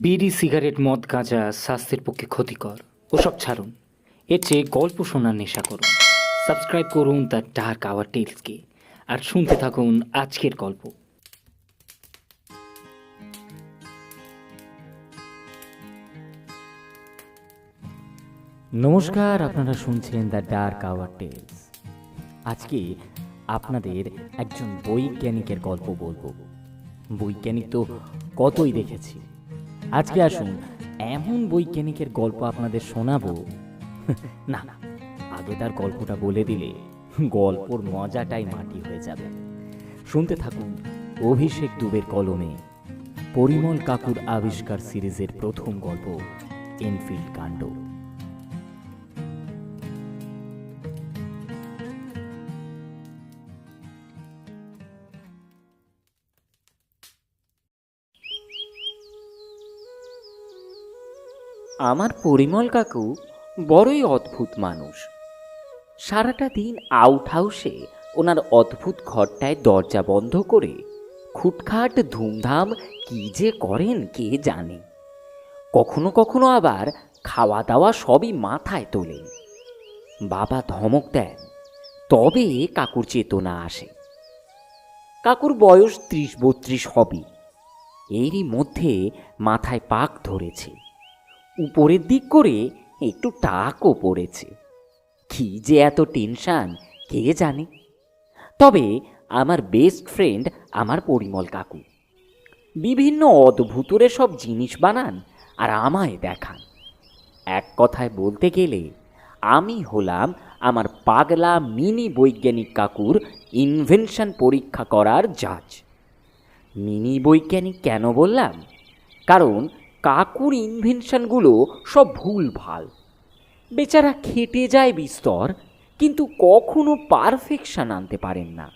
বিড়ি, সিগারেট, মদ, গাঁজা স্বাস্থ্যের পক্ষে ক্ষতিকর। ওসব ছাড়ুন। এর চেয়ে গল্প শোনার নেশা করুন। সাবস্ক্রাইব করুন দ্য ডার্ক আওয়ার টেলসকে আর শুনতে থাকুন আজকের গল্প। নমস্কার, আপনারা শুনছেন দ্য ডার্ক আওয়ার টেলস আজকে আপনাদের একজন বৈজ্ঞানিকের গল্প বলব। বৈজ্ঞানিক তো কতই দেখেছি। আজকে আসুন, এমন বৈজ্ঞানিকের গল্প আপনাদের শোনাবো। না আগে তার গল্পটা বলে দিলে গল্পর মজাটাই মাটি হয়ে যাবে। শুনতে থাকুন অভিষেক দুবের কলমে পরিমল কাকুর আবিষ্কার সিরিজের প্রথম গল্প, এনফিল্ড কাণ্ড। আমার পরিমল কাকু বড়ই অদ্ভুত মানুষ। সারাটা দিন আউট হাউসে ওনার অদ্ভুত ঘরটায় দরজা বন্ধ করে খুটখাট ধুমধাম কি যে করেন কে জানে। কখনো কখনো আবার খাওয়া দাওয়া সবই মাথায় তোলেন। বাবা ধমক দেন, তবে কাকুর চেতনা আসে। কাকুর বয়স ত্রিশ বত্রিশ হবে এরই মধ্যে মাথায় পাক ধরেছে। উপরের দিক করে একটু টাকও পড়েছে। কি যে এত টেনশান, কে জানে? তবে আমার বেস্ট ফ্রেন্ড আমার পরিমল কাকু। বিভিন্ন অদ্ভুতুরে সব জিনিস বানান আর আমায় দেখান। এক কথায় বলতে গেলে, আমি হলাম আমার পাগলা মিনি বৈজ্ঞানিক কাকুর ইনভেনশন পরীক্ষা করার জাজ মিনি বৈজ্ঞানিক কেন বললাম? কারণ কাকুর ইনভেনশনগুলো সব ভুল ভালো বেচারা খেটে যায় বিস্তর, কিন্তু কখনো পারফেকশন আনতে পারেন না।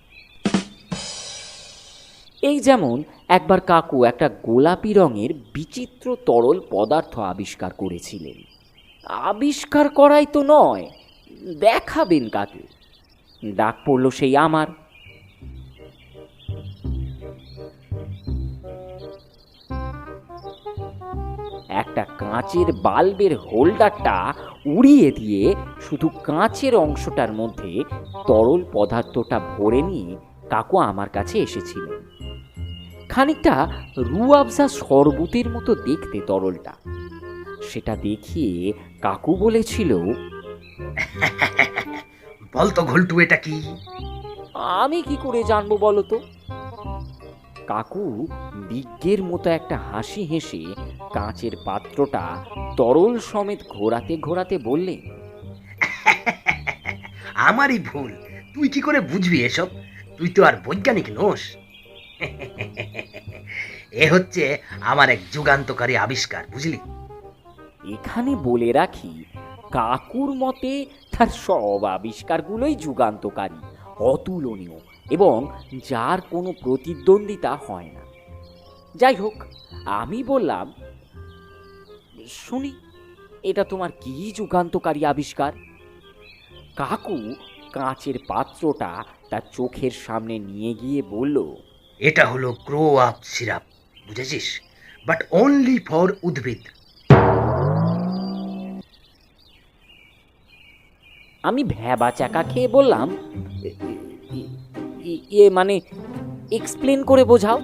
এই যেমন একবার কাকু একটা গোলাপি রঙের বিচিত্র তরল পদার্থ আবিষ্কার করেছিলেন। আবিষ্কার করাই তো নয়, দেখাবেন কাকে। ডাক পড়ল সেই আমার। একটা কাঁচের বাল্বের হোল্ডারটা উড়িয়ে দিয়ে শুধু কাঁচের অংশটার মধ্যে তরল পদার্থটা ভরে নিয়ে কাকু আমার কাছে এসেছিলেন খানিকটা রুয়াবজা শরবতের মতো দেখতে তরলটা। সেটা দেখিয়ে কাকু বলেছিল বলতো ঘোলটু এটা কি? আমি কি করে জানব বলো তো? কাকু বিজ্ঞের মতো একটা হাসি হেসে কাঁচের পাত্রটা তরল সমেত ঘোরাতে ঘোরাতে বললে আমারই ভুল। তুই কি করে বুঝবি এসব? তুই তো আর বৈজ্ঞানিক নোস এ হচ্ছে আমার এক যুগান্তকারী আবিষ্কার বুঝলি? এখানে বলে রাখি কাকুর মতে তার সব আবিষ্কারগুলোই যুগান্তকারী অতুলনীয়। এবং যার কোনো প্রতিদ্বন্দ্বিতা হয় না। যাই হোক আমি বললাম শুনি এটা তোমার কি যুগান্তকারী আবিষ্কার? কাকু কাঁচের পাত্রটা তার চোখের সামনে নিয়ে গিয়ে বলল এটা হলো গ্রো আপ সিরাপ বুঝেছিস? বাট অনলি ফর উদ্ভিদ। আমি ভ্যাবা চাকা খেয়ে বললাম "এ- এ- এ- এ মানে এক্সপ্লেন করে বোঝাও।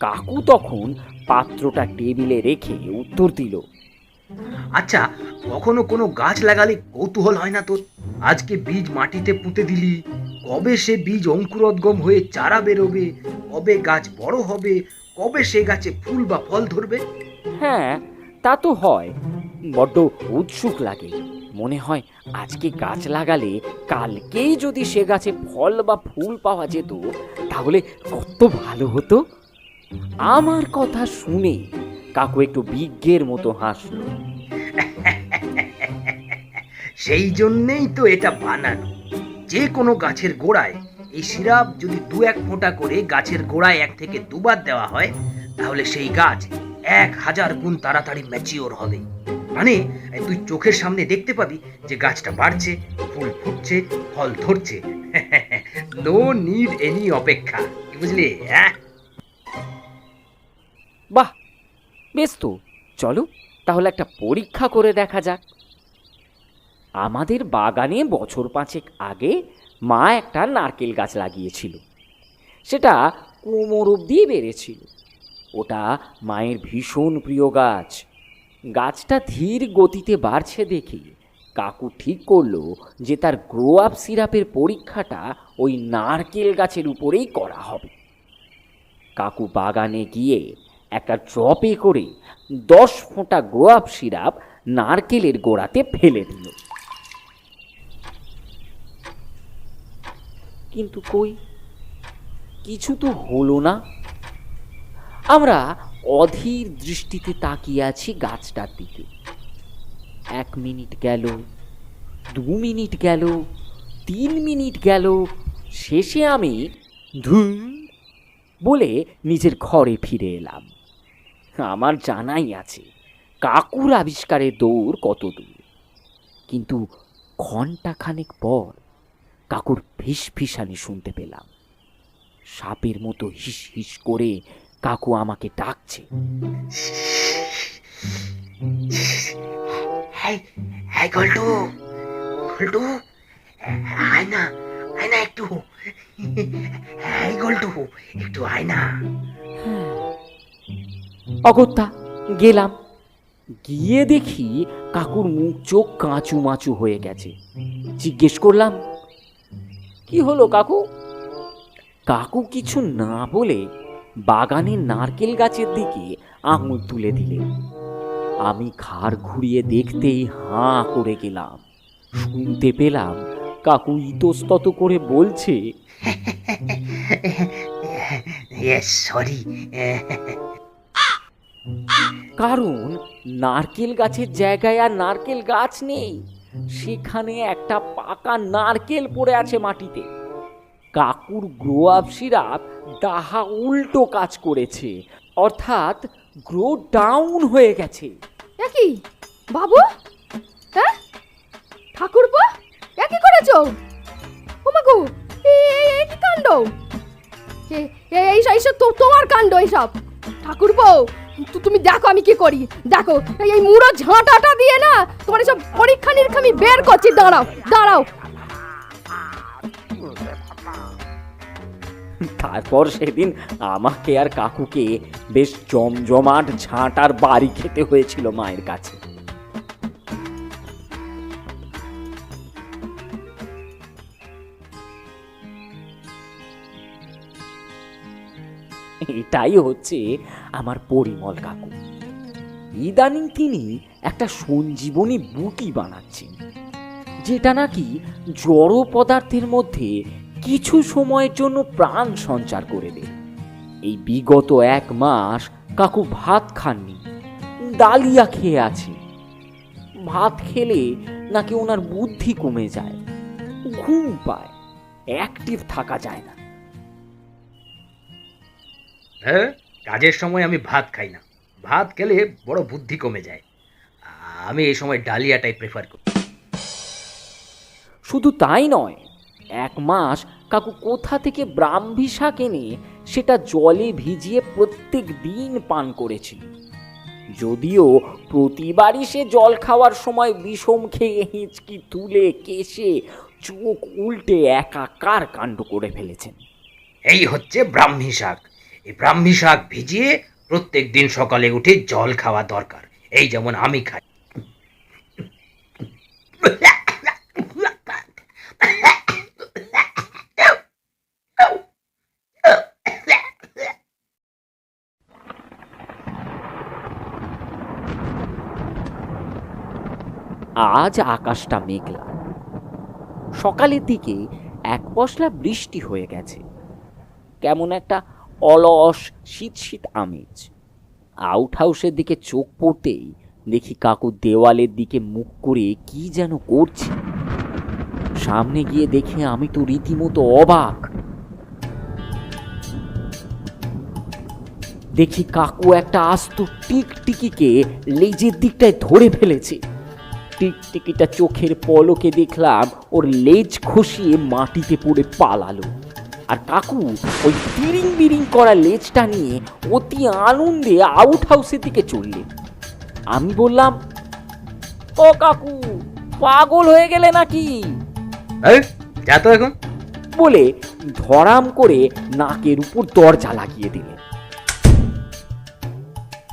কাকু তখন পাত্রটা টেবিলে রেখে উত্তর দিল আচ্ছা কখনো কোনো গাছ লাগালে কৌতূহল হয় না তোর? আজকে বীজ মাটিতে পুঁতে দিলি কবে সে বীজ অঙ্কুরোদ্গম হয়ে চারা বেরোবে কবে গাছ বড় হবে কবে সে গাছে ফুল বা ফল ধরবে? হ্যাঁ তা তো হয় বড্ড উৎসুক লাগে। মনে হয় আজকে গাছ লাগালে কালকেই যদি সে গাছে ফল বা ফুল পাওয়া যেত, তাহলে কত ভালো হতো। আমার কথা শুনে কাকু একটু বিজ্ঞের মতো হাসলো। সেই জন্যেই তো এটা বানানো। যে কোনো গাছের গোড়ায় এই সিরাপ যদি দু এক ফোঁটা করে গাছের গোড়ায় এক থেকে দুবার দেওয়া হয়, তাহলে সেই গাছ এক হাজার গুণ তাড়াতাড়ি ম্যাচিওর হবে। মানে তুই চোখের সামনে দেখতে পাবি যে গাছটা বাড়ছে, ফুল ফুটছে, ফল ধরছে। নো নিড এনি অপেক্ষা বুঝলি? হ্যাঁ? বাহ, বেশ তো। চলো, তাহলে একটা পরীক্ষা করে দেখা যাক। আমাদের বাগানে বছর পাঁচেক আগে মা একটা নারকেল গাছ লাগিয়েছিল। সেটা কোমর অব্দি বেড়েছিল। ওটা মায়ের ভীষণ প্রিয় গাছ। গাছটা ধীর গতিতে বাড়ছে দেখে কাকু ঠিক করল যে তার গ্রো আপ সিরাপের পরীক্ষাটা ওই নারকেল গাছের উপরেই করা হবে। কাকু বাগানে গিয়ে একটা ড্রপে করে দশ ফোঁটা গ্রো আপ সিরাপ নারকেলের গোড়াতে ফেলে দিল। কিন্তু কই? কিছু তো হলো না। আমরা অধীর দৃষ্টিতে তাকিয়ে আছি গাছটার দিকে। এক মিনিট গেল, দু মিনিট গেল, তিন মিনিট গেল, শেষে আমি ধুম বলে নিজের ঘরে ফিরে এলাম। আমার জানাই আছে, কাকুর আবিষ্কারের দৌড় কত দূর। কিন্তু ঘন্টাখানেক পর কাকুর ফিস ফিসানি শুনতে পেলাম। সাপের মতো হিস হিস করে কাকু আমাকে ডাকছে। হ্যাঁ হ্যাঁ গল্টু গল্টু আয় না আয় না একটু। হ্যাঁ গল্টু একটু আয় না অগত্যা গেলাম। গিয়ে দেখি কাকুর মুখ চোখ কাঁচু মাচু হয়ে গেছে। জিজ্ঞেস করলাম কি হলো কাকু? কাকু কিছু না বলে বাগানের নারকেল গাছের দিকে আঙুল তুলে দিলেন আমি ঘাড় ঘুরিয়ে দেখতেই হাঁ করে গেলাম। শুনতে পেলাম কাকু ইতস্তত করে বলছে সরি। কারণ নারকেল গাছের জায়গায় আর নারকেল গাছ নেই। সেখানে একটা পাকা নারকেল পড়ে আছে মাটিতে। কাকুর গ্রো আপ সিরাপ ডাহা উল্টো কাজ করেছে। অর্থাৎ গ্রো ডাউন হয়ে গেছে। একই বাবু? হ্যাঁ? ঠাকুরপো? একই করেছ? ওমাগো এই কি কাণ্ড? এ- এ- এইসব এইসব তো, তোমার কাণ্ড এইসব ঠাকুরপো তুমি দেখো আমি কি করি। দেখো, এই- এই মুড়ো ঝাঁটাটা দিয়ে না তোমার এসব পরীক্ষা নিরীক্ষা আমি বের করছি। দাঁড়াও দাঁড়াও। তারপর সেদিন আমাকে আর কাকুকে বেশ জমজমাট ঝাঁটার বাড়ি খেতে হয়েছিল মায়ের কাছে। এটাই হচ্ছে আমার পরিমল কাকু। ইদানিং তিনি একটা সঞ্জীবনী বুটি বানাচ্ছেন, যেটা নাকি জড় পদার্থের মধ্যে কিছু সময়ের জন্য প্রাণ সঞ্চার করে দেয় এই বিগত এক মাস কাকু ভাত খাননি ডালিয়া খেয়ে আছে। ভাত খেলে নাকি ওনার বুদ্ধি কমে যায় ঘুম পায় অ্যাক্টিভ থাকা যায় না। হ্যাঁ কাজের সময় আমি ভাত খাই না। ভাত খেলে বড় বুদ্ধি কমে যায়। আমি এই সময় ডালিয়াটাই প্রেফার করি। শুধু তাই নয় এক মাস কাকু, কোথা থেকে ব্রাহ্মী শাক এনে সেটা জলে ভিজিয়ে প্রত্যেক দিন পান করেছিল? যদিও প্রতিবারই সে জল খাওয়ার সময় বিষম খেয়ে হিঁচকি তুলে কেশে চোখ উল্টে একাকার কাণ্ড করে ফেলেছেন। এই হচ্ছে ব্রাহ্মী শাক। এই ব্রাহ্মী শাক ভিজিয়ে প্রত্যেক দিন সকালে উঠে জল খাওয়া দরকার। এই যেমন আমি খাই। আজ আকাশটা মেঘলা। সকালের দিকে এক পশলা বৃষ্টি হয়ে গেছে। কেমন একটা অলস শীত শীত আমেজ। আউট হাউসের দিকে চোখ পড়তেই দেখি কাকু দেওয়ালের দিকে মুখ করে কি যেন করছে। সামনে গিয়ে দেখে আমি তো রীতিমতো অবাক। দেখি কাকু একটা আস্ত টিকটিকিকে লেজের দিকটায় ধরে ফেলেছে। টিকটিকিটা চোখের পলকে দেখলাম ওর লেজ খসিয়ে মাটিতে পড়ে পালালো। আর কাকু ওই তিরিং বিড়িং করা লেজটা নিয়ে অতি আনন্দে আউট হাউসের দিকে চললেন। আমি বললাম ও কাকু পাগল হয়ে গেলে নাকি? এখন। বলে ধরাম করে নাকের উপর দরজা লাগিয়ে দিলেন।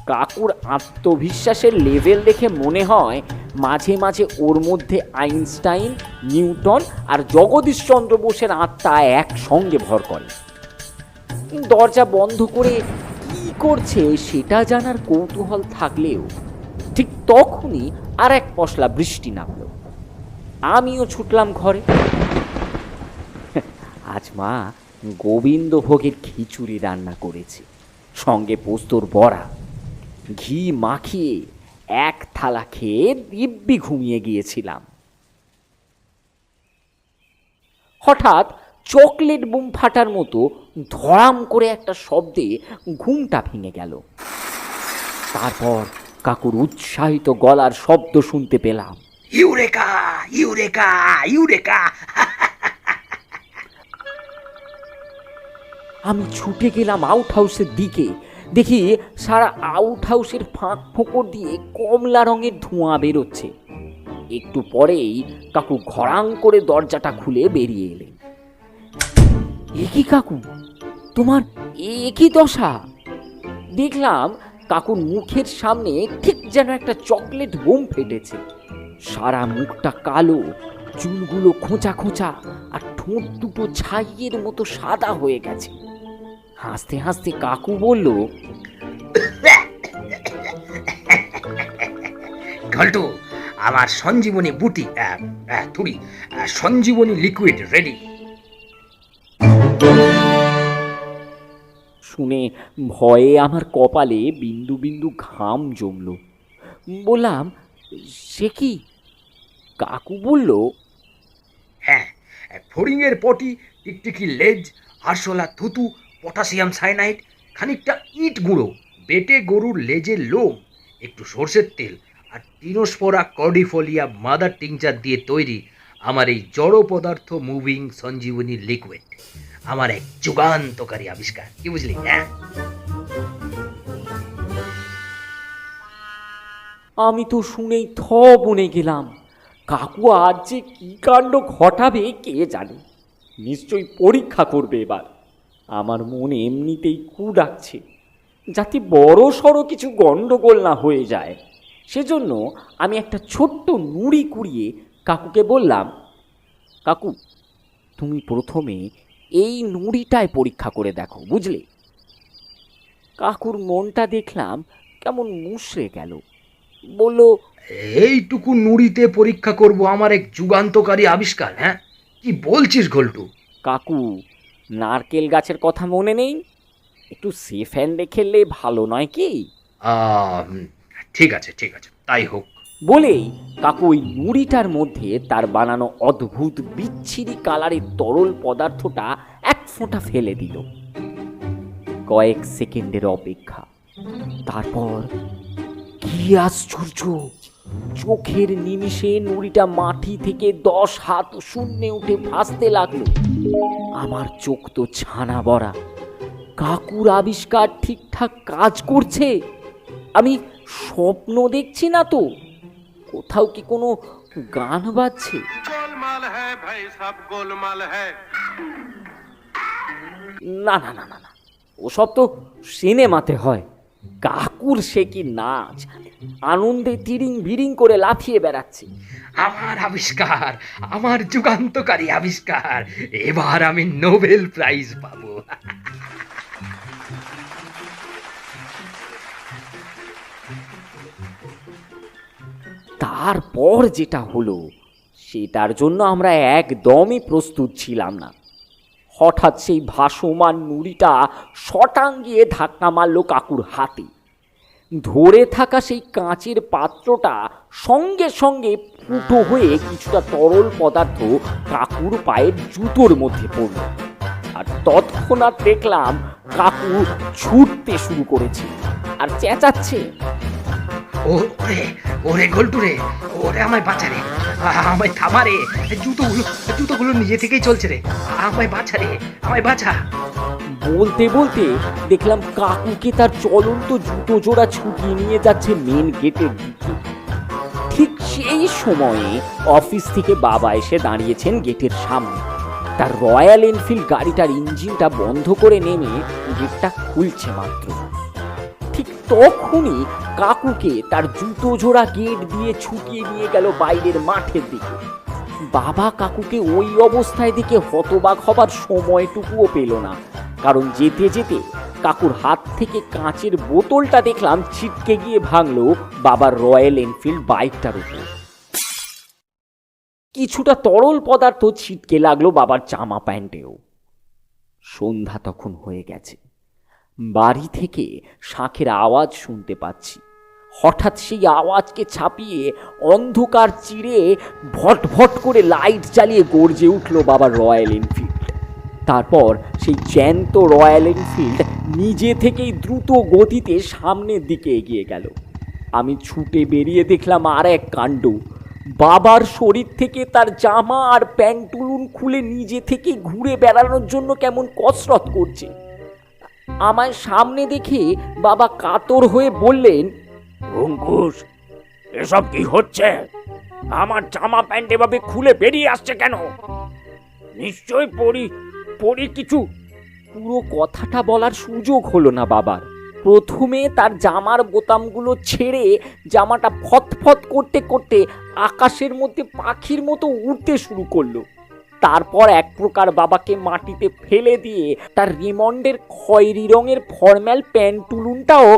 কাকুর আত্মবিশ্বাসের লেভেল দেখে মনে হয় মাঝে মাঝে ওর মধ্যে আইনস্টাইন, নিউটন আর জগদীশচন্দ্র বোসের আত্মা একসঙ্গে ভর করে। দরজা বন্ধ করে কি করছে সেটা জানার কৌতূহল থাকলেও ঠিক তখনই আর এক পশলা বৃষ্টি নামলো। আমিও ছুটলাম ঘরে। আজ মা গোবিন্দভোগের খিচুড়ি রান্না করেছে। সঙ্গে পোস্তর বড়া। ঘি মাখিয়ে এক থালা খেয়ে দিব্যি ঘুমিয়ে গিয়েছিলাম। হঠাৎ চকলেট বুম ফাটার মতো ধরাম করে একটা শব্দে ঘুমটা ভেঙে গেল। তারপর কাকুর উৎসাহিত গলার শব্দ শুনতে পেলাম। Eureka eureka eureka. আমি ছুটে গেলাম আউট হাউসের দিকে। দেখি সারা আউট হাউসের ফাঁক ফোঁকর দিয়ে কমলা রঙের ধোঁয়া বেরোচ্ছে। একটু পরেই কাকু ঘরাং করে দরজাটা খুলে বেরিয়ে এলেন। এ কি কাকু, তোমার এ কি দশা? দেখলাম কাকুর মুখের সামনে ঠিক যেন একটা চকলেট বোম ফেটেছে। সারা মুখটা কালো, চুলগুলো খোঁচা খোঁচা আর ঠোঁট দুটো ছাইয়ের মতো সাদা হয়ে গেছে। হাসতে হাসতে কাকু বলল ঘল্টু আমার সঞ্জীবনী বুটি থুড়ি সঞ্জীবনী লিকুইড রেডি শুনে ভয়ে আমার কপালে বিন্দু বিন্দু ঘাম জমল। বললাম সে কি? কাকু বলল হ্যাঁ ফড়িংয়ের পটি টিকটিকি লেজ আরশোলা থুতু পটাশিয়াম সাইনাইড খানিকটা ইট গুঁড়ো, বেটে গরুর লেজের লোম, একটু সর্ষের তেল আর টিনোস্পোরা কর্ডিফোলিয়া মাদার টিংচার দিয়ে তৈরি আমার এই জড় পদার্থ মুভিং সঞ্জীবনী লিকুইড আমার এক যুগান্তকারী আবিষ্কার। কি বুঝলি? হ্যাঁ? আমি তো শুনেই থ বনে গেলাম। কাকু আজ যে কি কাণ্ড ঘটাবে কে জানে? নিশ্চয়ই পরীক্ষা করবে এবার। আমার মন এমনিতেই কু ডাকছে যাতে বড় সড়ো কিছু গণ্ডগোল না হয়ে যায়। সেজন্য আমি একটা ছোট্ট নুড়ি কুড়িয়ে কাকুকে বললাম কাকু তুমি প্রথমে এই নুড়িটায় পরীক্ষা করে দেখো বুঝলে? কাকুর মনটা দেখলাম কেমন মুশড়ে গেল। বলল এইটুকু নুড়িতে পরীক্ষা করব আমার এক যুগান্তকারী আবিষ্কার হ্যাঁ? কি বলছিস ঘোলটু? কাকু নারকেল গাছের কথা মনে নেই? একটু সেফ হ্যান্ডে খেললে ভালো নয় কি? আহ, ঠিক আছে ঠিক আছে তাই হোক। বলেই কাকু ওই নুড়িটার মধ্যে তার বানানো অদ্ভুত বিচ্ছিরি কালারের তরল পদার্থটা এক ফোঁটা ফেলে দিল। কয়েক সেকেন্ডের অপেক্ষা। তারপর কি আশ্চর্য! চোখের নিমিষে নুড়িটা মাটি থেকে দশ হাত শূন্যে উঠে ভাসতে লাগল। আমার চোখ তো ছানা বড়া। কাকুর আবিষ্কার ঠিকঠাক কাজ করছে। আমি স্বপ্ন দেখছি না তো। কোথাও কি কোনো গান বাজছে? না না না না না। ওসব তো সিনেমাতে হয়। কাকুর সে কি নাচ? আনন্দে তিরিং বিরিং করে লাফিয়ে বেড়াচ্ছে। আমার আবিষ্কার, আমার যুগান্তকারী আবিষ্কার, এবার আমি নোবেল প্রাইজ পাবো। তারপর যেটা হলো, সেটার জন্য আমরা একদমই প্রস্তুত ছিলাম না। হঠাৎ সেই ভাসমান নুড়িটা শটাং গিয়ে ধাক্কা মারল কাকুর হাতে। ধরে থাকা সেই কাঁচের পাত্রটা সঙ্গে সঙ্গে ফুটো হয়ে কিছুটা তরল পদার্থ কাকুর পায়ের জুতোর মধ্যে পড়ল। আর তৎক্ষণাৎ দেখলাম কাকু ছুটতে শুরু করেছে। আর চেঁচাচ্ছে। ওরে ওরে গল্টু ওরে আমায় বাঁচা রে আমায় থামা রে জুতোগুলো জুতোগুলো নিজে থেকেই চলছে রে, আমায় বাঁচা রে আমায় বাঁচা। বলতে বলতে দেখলাম কাকুকে তার চলন্ত জুতো জোড়া ছুটিয়ে নিয়ে যাচ্ছে মেন গেটের দিকে। ঠিক সেই সময়ে অফিস থেকে বাবা এসে দাঁড়িয়েছেন গেটের সামনে। তার রয়্যাল এনফিল্ড গাড়িটার ইঞ্জিনটা বন্ধ করে নেমে গেটটা খুলছে মাত্র। তখনই কাকুকে তার জুতো জোড়া গেট দিয়ে ছুটিয়ে নিয়ে গেল বাইরের মাঠের দিকে। বাবা কাকুকে ওই অবস্থায় দেখে হতবাক হবার সময়টুকুও পেল না। কারণ যেতে যেতে কাকুর হাত থেকে কাঁচের বোতলটা দেখলাম ছিটকে গিয়ে ভাঙলো বাবার রয়্যাল এনফিল্ড বাইকটার উপর। কিছুটা তরল পদার্থ ছিটকে লাগল বাবার জামা প্যান্টেও। সন্ধ্যা তখন হয়ে গেছে। বাড়ি থেকে শাঁখের আওয়াজ শুনতে পাচ্ছি। হঠাৎ সেই আওয়াজকে ছাপিয়ে অন্ধকার চিরে ভট ভট করে লাইট জ্বালিয়ে গর্জে উঠল বাবার রয়্যাল এনফিল্ড। তারপর সেই জ্যান্ত রয়্যাল এনফিল্ড নিজে থেকেই দ্রুত গতিতে সামনের দিকে এগিয়ে গেল। আমি ছুটে বেরিয়ে দেখলাম আর এক কাণ্ড। বাবার শরীর থেকে তার জামা আর প্যান্টুলুন খুলে নিজে থেকে ঘুরে বেড়ানোর জন্য কেমন কসরত করছে। আমায় সামনে দেখে বাবা কাতর হয়ে বললেন অঙ্কুশ এসব কি হচ্ছে? আমার জামা প্যান্ট এভাবে খুলে বেরিয়ে আসছে কেন? নিশ্চয় পরি পরি কিছু? পুরো কথাটা বলার সুযোগ হলো না বাবার। প্রথমে তার জামার বোতামগুলো ছেড়ে জামাটা ফতফত করতে করতে আকাশের মধ্যে পাখির মতো উড়তে শুরু করল। তারপর এক প্রকার বাবাকে মাটিতে ফেলে দিয়ে তার রিমন্ডের খয়েরি রঙের ফর্ম্যাল প্যান্টুলুনটাও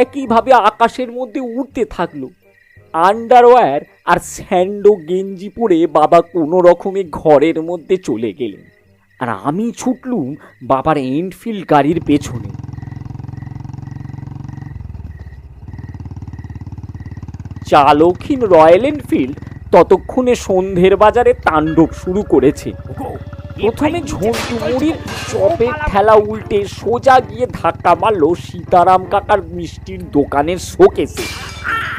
একইভাবে আকাশের মধ্যে উড়তে থাকল। আন্ডারওয়্যার আর স্যান্ডো গেঞ্জি পরে বাবা কোনো রকমে ঘরের মধ্যে চলে গেলেন। আর আমি ছুটলুম বাবার এনফিল্ড গাড়ির পেছনে। চালকহীন রয়্যাল এনফিল্ড ততক্ষণে সন্ধ্যের বাজারে তাণ্ডব শুরু করেছে। প্রথমে ঝন্টু মুড়ির চপের ঠেলা উল্টে সোজা গিয়ে ধাক্কা মারল সীতারাম কাকার মিষ্টির দোকানের শোকেসে।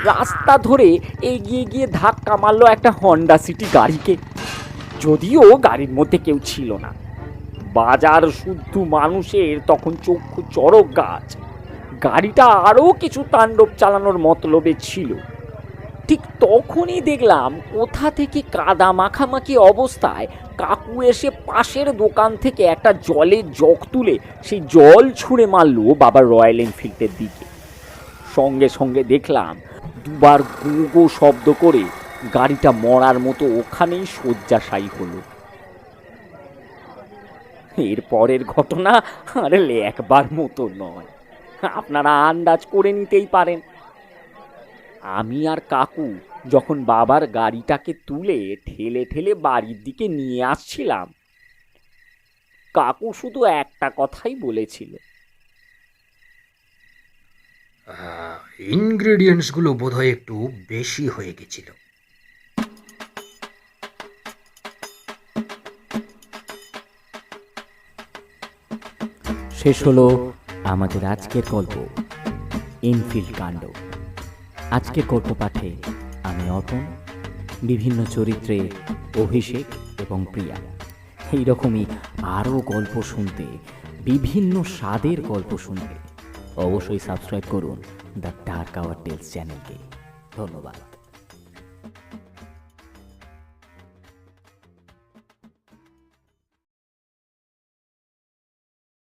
রাস্তা ধরে এগিয়ে গিয়ে ধাক্কা মারলো একটা হন্ডা সিটি গাড়িকে। যদিও গাড়ির মধ্যে কেউ ছিল না। বাজার শুদ্ধ মানুষের তখন চক্ষু চড়ক গাছ। গাড়িটা আরও কিছু তাণ্ডব চালানোর মতলবে ছিল। ঠিক তখনই দেখলাম কোথা থেকে কাদা মাখামাখি অবস্থায় কাকু এসে পাশের দোকান থেকে একটা জলের জগ তুলে সেই জল ছুঁড়ে মারলো বাবার রয়্যাল এনফিল্ডের দিকে। সঙ্গে সঙ্গে দেখলাম দুবার গো গো শব্দ করে গাড়িটা মরার মতো ওখানেই শয্যাশায়ী হলো। এর পরের ঘটনা আর একবার মতো নয়। আপনারা আন্দাজ করে নিতেই পারেন। আমি আর কাকু যখন বাবার গাড়িটাকে তুলে ঠেলে ঠেলে বাড়ির দিকে নিয়ে আসছিলাম কাকু শুধু একটা কথাই বলেছিল। ইনগ্রেডিয়েন্টসগুলো বোধহয় একটু বেশি হয়ে গেছিল। শেষ হলো আমাদের আজকের গল্প ইনফিল্ড কাণ্ড। আজকের গল্প পাঠে আমি অর্পণ, বিভিন্ন চরিত্রে অভিষেক এবং প্রিয়া। এই রকমই আরও গল্প শুনতে, বিভিন্ন স্বাদের গল্প শুনতে। অবশ্যই সাবস্ক্রাইব করুন দ্য ডার্ক আওয়ার টেলস চ্যানেলকে। ধন্যবাদ।